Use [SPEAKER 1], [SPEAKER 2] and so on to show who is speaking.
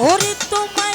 [SPEAKER 1] ওরে তোমার